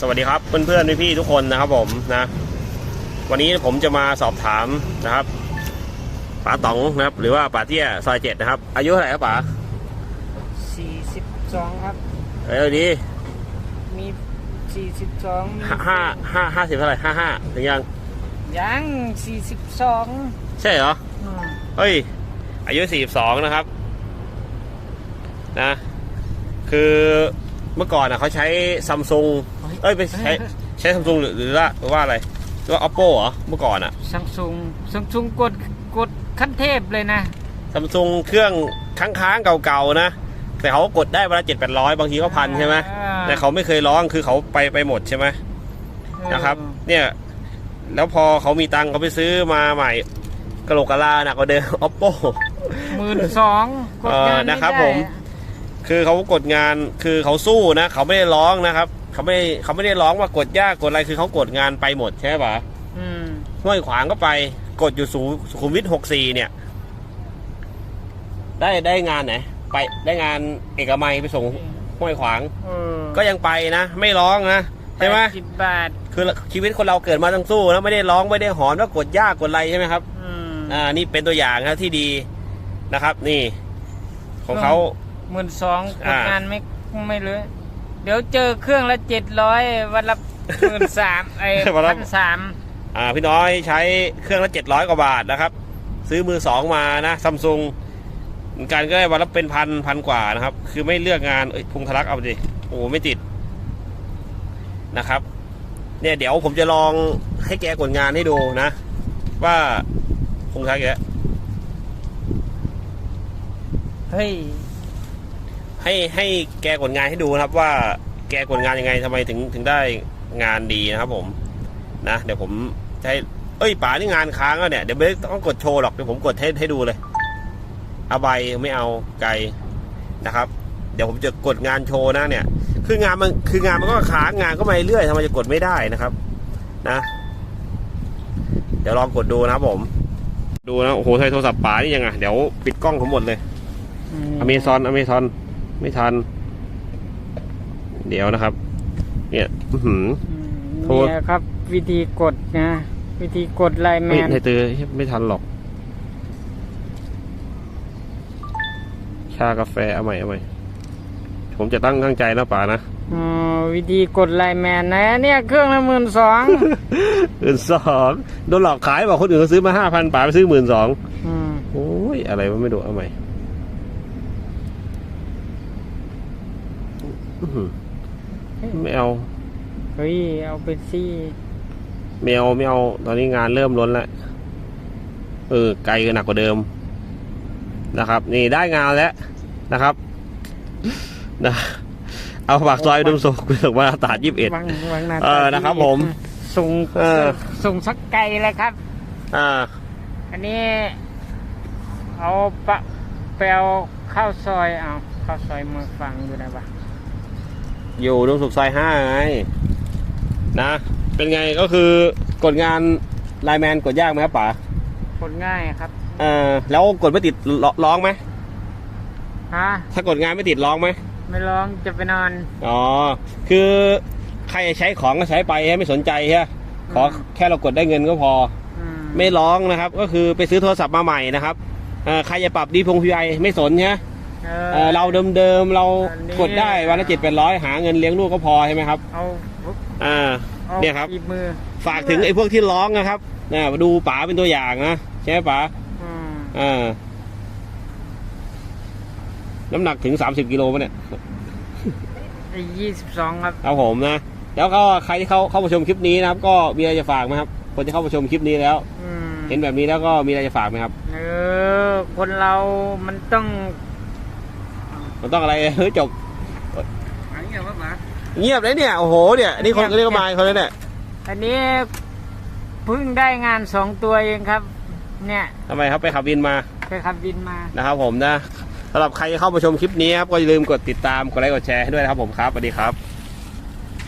สวัสดีครับเพื่อนๆพี่ๆทุกคนนะครับผมนะ วันนี้ผมจะมาสอบถามนะครับป๋าต๋องนะครับ หรือว่าป๋าเตี้ยซอยเจ็ดนะครับ อายุเท่าไหร่ครับป๋าสี่สิบสองครับเอ้ยดีมีสี่สิบสองห้าห้าห้าห้าสิบเท่าไหร่ห้าห้าถึงยังยังสี่สิบสองใช่เหรอเฮ้ย อายุสี่สิบสองนะครับ นะ คือเมื่อก่อนอะเขาใช้ซัมซุง เอ้ยไปใช้ใช้ซัมซุงหรือหรือว่าหรือว่าอะไรหรือว่า oppo เหรอเมื่อก่อนอะซัมซุงซัมซุงกดกดขั้นเทพเลยนะ ซัมซุงเครื่องค้างๆเก่าๆนะ แต่เขาก็กดได้เวลาเจ็ดแปดร้อยบางทีก็พันใช่ไหมอ่า แต่เขาไม่เคยร้องคือเขาไปไปหมดใช่ไหมนะครับ เนี่ยแล้วพอเขามีตังค์เขาไปซื้อมาใหม่กะโหลกกะลาหนักกว่าเดิม oppo หมื่นสองกดงานเออนะครับไได้ผม คือเขากดงานคือเขาสู้นะ เขาไม่ได้ร้องนะครับ เขาไม่ได้เขาไม่ได้ร้องว่ากดยากกดอะไรคือเขากดงานไปหมดใช่ปะอืมห้วยขวางก็ไป กดอยู่สูสุขุมวิทหกสี่เนี่ย ได้ได้งานไหนไปได้งานเอกมัยไปส่งห้วยขวาง เออก็ยังไปนะไม่ร้องนะใช่ไหมแปดสิบบาท คือชีวิตคนเราเกิดมาต้องสู้นะไม่ได้ร้องไม่ได้หอนว่ากดยากกดอะไรใช่ไหมครับอืมอ่านี่เป็นตัวอย่างครับที่ดีนะครับ นี่ ของเขา หมื่นสองกอ่าดงานไม่ไม่เลย เดี๋ยวเจอเครื่องละเจ็ดร้อยวันละหมื่นสามไอ้วันละ พันสามอ่าพี่น้อยใช้เครื่องละเจ็ดร้อยกว่าบาทนะครับ ซื้อมือสองมานะซัมซุงการก็ได้วันละเป็นพันพันกว่านะครับ คือไม่เลือกงานเอ้ยพุงทะลักเอาไปดิโอ้โหไม่ติดนะครับ เนี่ยเดี๋ยวผมจะลองให้แกกดงานให้ดูนะ ว่าพุงทะลักแกเฮ้ย ให้ให้แกกดงานให้ดูนะครับว่าแกกดงานยังไงทำไมถึงถึงได้งานดีนะครับผมนะเดี๋ยวผมจะให้เอ้ยป๋านี่งานค้างแล้วเนี่ยเดี๋ยวไม่ต้องกดโชว์หรอกเดี๋ยวผมกดให้ให้ดูเลยเอาใบไม่เอาไกลนะครับ เดี๋ยวผมจะกดงานโชว์นะเนี่ย คืองานมันคืองานมันก็ค้างงานก็มาเรื่อยทำไมจะกดไม่ได้นะครับ นะ เดี๋ยวลองกดดูนะครับผม ดูนะโอ้โหใช้โทรศัพท์ป๋านี่ยังไงเดี๋ยวปิดกล้องผมหมดเลยอเมซอนอเมซอน ไม่ทัน เดี๋ยวนะครับ เนี่ยอื้อหืออืมโทษ เนี่ยครับ วิธีกดนะ วิธีกดไลน์แมไม่นในตือไม่ทันหรอก ชากาแฟเอาใหม่เอาใหม่ผมจะตั้งตั้งใจนะป่านะอ๋อวิธีกดไลน์แมนนะ เนี่ยเครื่องละหมื่นสองหมื่นสองโดนหลอกขายบอกคนอื่นเขาซื้อมาห้าพันป่าไปซื้อหมื่นสองอืมโอ้ยอะไรวะไม่ดูเอาใหม่อื้อหือ ไม่เอา เฮ้ย เอาไปสิไม่เอาไม่เอา ตอนนี้งานเริ่มล้นแล้ว เออ ไกลกันหนักกว่าเดิม นะครับ นี่ได้งานแล้วนะครับ นะ เอาปากซอยอุดมสุขไปส่งมาตราดยี่สิบเอ็ดวางวางหน้าเออ นะครับ ผม ส่งเออส่งสักไกลเลยครับ อ่า อันนี้ เอาปะไปเอาข้าวซอยเอาข้าวซอยมาฟังดูนะปะ อยู่อุดมสุขซอยห้าไงนะ เป็นไงก็คือกดงานไลน์แมนกดยากไหมครับป๋ากดง่ายครับเออแล้วกดไม่ติดร้อร้องไหมฮะถ้ากดงานไม่ติดร้องไหมไม่ร้องจะไปนอน อ๋อคือใครใช้ของก็ใช้ไปฮะไม่สนใจฮะขอแค่เรากดได้เงินก็พอ อืมไม่ร้องนะครับ ก็คือไปซื้อโทรศัพท์มาใหม่นะครับเอ่อใครจะปรับดีพงพีไอไม่สนใช่ไหม เอเอ่อเราเดิมๆเราอันนี้กดได้วันละเจ็ดแปดร้อยหาเงินเลี้ยงลูกก็พอใช่ไหมครับเอาอ่าอาเนี่ยครับบีบมือฝากถึงไอ้พวกที่ร้องนะครับนะดูป๋าเป็นตัวอย่างนะใช่ไหมป๋าอืมอ่าน้ำหนักถึงสามสิบกิโลปะเนี่ยไอ้ยี่สิบสองครับครับผมนะแล้วก็ใครที่เข้าเข้ามาชมคลิปนี้นะครับ ก็มีอะไรจะฝากไหมครับ คนที่เข้ามาชมคลิปนี้แล้วอืมเห็นแบบนี้แล้วก็มีอะไรจะฝากไหมครับ เออ คนเรามันต้อง มันต้องอะไรเฮ้ยจบอันนี้ว่าหมาเงียบเลยเนี่ยโอ้โหเนี่ยนี่คนก็เรียกว่ามาเขาเลยเนี่ยอันนี้เพิ่งได้งานสองตัวเองครับ เนี่ยทำไมครับไปขับวินมาไปขับบินมานะครับ ผมนะสำหรับใครเข้ามาชมคลิปนี้ครับก็อย่าลืมกดติดตามกดไลค์กดแชร์ให้ด้วยนะครับผมครับสวัสดีครับ